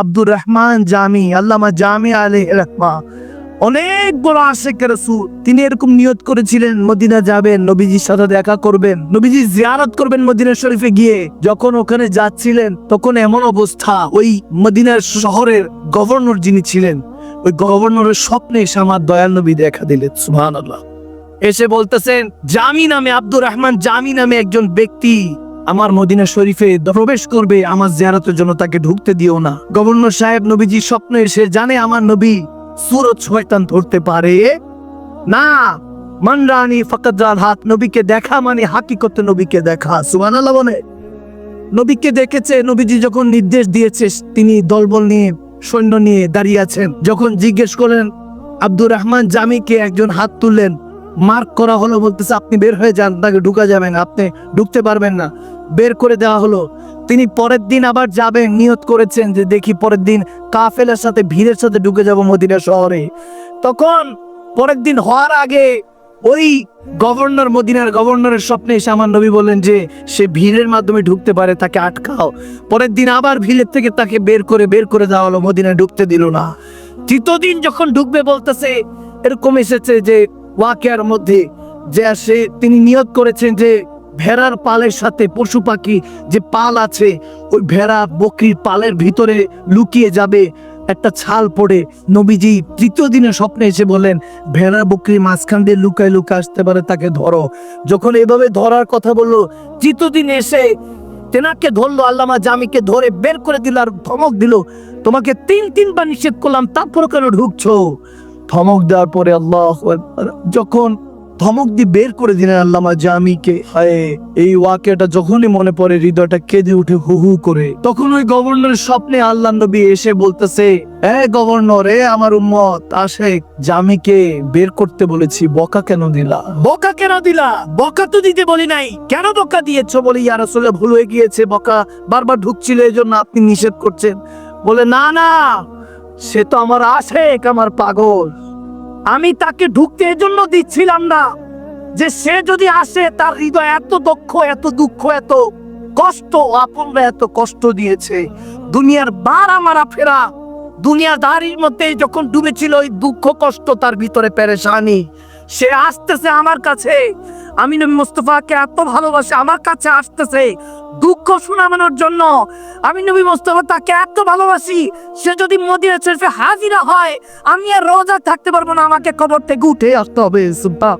আব্দুর রহমান জামি, আল্লামা জামি আলী রহমা। অনেক বড় আশেখ রসুল, তিনি এরকম নিয়ত করেছিলেন, মদিনা যাবেন, নবীজির সাথে দেখা করবেন, নবীজি জিয়ারত করবেন মদিনা শরীফে গিয়ে। যখন ওখানে যাচ্ছিলেন, তখন এমন অবস্থা, ওই মদিনার শহরের গভর্নর যিনি ছিলেন, ওই গভর্নরের স্বপ্নে এসে আমার দয়াল নবী দেখা দিলেন সুহান আল্লাহ এসে বলতেছেন, জামি নামে, আব্দুর রহমান জামি নামে একজন ব্যক্তি আমার মদিনা শরীফে প্রবেশ করবে, আমার জিয়ারতের জন্য তাকে ঢুকতে দিও না। গভর্নর সাহেব নবীজি স্বপ্ন এসে জানে আমার নবী সুরত শয়তান ধরতে পারে। না, মানরানি ফকদার হাত, নবীকে দেখা মানে হাকিকতে নবীকে দেখা। সুবহানাল্লাহ বলে। নবীকে দেখেছে, নবীজি যখন নির্দেশ দিয়েছে, তিনি দলবল নিয়ে, সৈন্য নিয়ে দাঁড়িয়ে আছেন। যখন জিজ্ঞেস করলেন, আব্দুর রহমান জামিকে একজন হাত তুললেন মার্ক করা হলো বলতেছে, আপনি বের হয়ে যান তাকে ঢুকা যাবেন আপনি ঢুকতে পারবেন না। বের করে দেওয়া হলো। তিনি পরের দিন আবার যাবেন, নিয়ত করেছেন যে দেখি পরের দিন কাফেলার সাথে, ভিড়ের সাথে ঢুকে যাব মদিনা শহরে। তখন পরের দিন হওয়ার আগে ওই গভর্নর, মদিনার গভর্নরের স্বপ্নে এসে আমার নবী বললেন যে, সে ভিড়ের মাধ্যমে ঢুকতে পারে, তাকে আটকাও। পরের দিন আবার ভিড়ের থেকে তাকে বের করে বের করে দেওয়া হলো, মদিনায় ঢুকতে দিল না। তৃতীয় দিন যখন ঢুকবে বলতেছে, এরকম এসেছে যে ওয়াকিয়ার মধ্যে যে সে তিনি নিয়ত করেছেন যে ভেড়ার পালের সাথে পশু পাখি যে পাল আছে, ওই ভেড়া বকরির পালের ভিতরে লুকিয়ে যাবে, একটা ছাল পড়ে। নবীজি তৃতীয় দিনে স্বপ্নে এসে বলেন ভেড়া বকরির মাঝখান দিয়ে লুকায় লুকায় আসতে পারে, তাকে ধরো। যখন এভাবে ধরার কথা বলল, তৃতীয় দিন এসে তেনাকে ধরলো, আল্লামা জামিকে ধরে বের করে দিল আর ধমক দিল, তোমাকে তিন তিনবার নিষেধ করলাম তারপর কেন ঢুকছো? ধমক দেওয়ার পরে আল্লাহ যখন ধমক দিয়ে বের করে দিলেন আল্লামা জামিকে, হায়, এই ওয়াকেটা যখনই মনে পড়ে, হৃদয়টা কেঁদে উঠে হু হু করে। তখন ওই গভর্নরের স্বপ্নে আল্লাহ নবী এসে বলতেছে, এ গভর্নর, এ আমার উম্মত, আশেক, জামিকে বের করতে বলেছি, বকা কেন দিলা? বকা কেন দিলা? বকা তো দিতে বলি নাই। কেন বকা দিয়েছ? বলে ইয়ার আসলে ভুল হয়ে গিয়েছে, বকা বারবার ঢুকছিল এই জন্য আপনি নিষেধ করছেন। বলে, না না সে তো আমার আশেক, আমার পাগল। আমি তাকে ঢুকতে এজন্য দিচ্ছিলাম না যে সে যদি আসে, তার হৃদয় এত দক্ষ এত দুঃখ, এত কষ্ট, আপনরা এত কষ্ট দিয়েছে। দুনিয়ার বারা মারা ফেরা দুনিয়াদারির মধ্যে যখন ডুবেছিল, ওই দুঃখ, কষ্ট তার ভিতরে পেরেশানি। সে আসতেছে আমার কাছে। আমি নবী মুস্তফাকে এত ভালোবাসি, আমার কাছে আসতেছে দুঃখ শোনানোর জন্য। আমি নবী মুস্তফা তাকে এত ভালোবাসি, সে যদি মদিনা শরীফে হাজিরা হয়, আমি আর রোজা থাকতে পারব না, আমাকে কবর থেকে উঠে আসতে হবে সুব্বা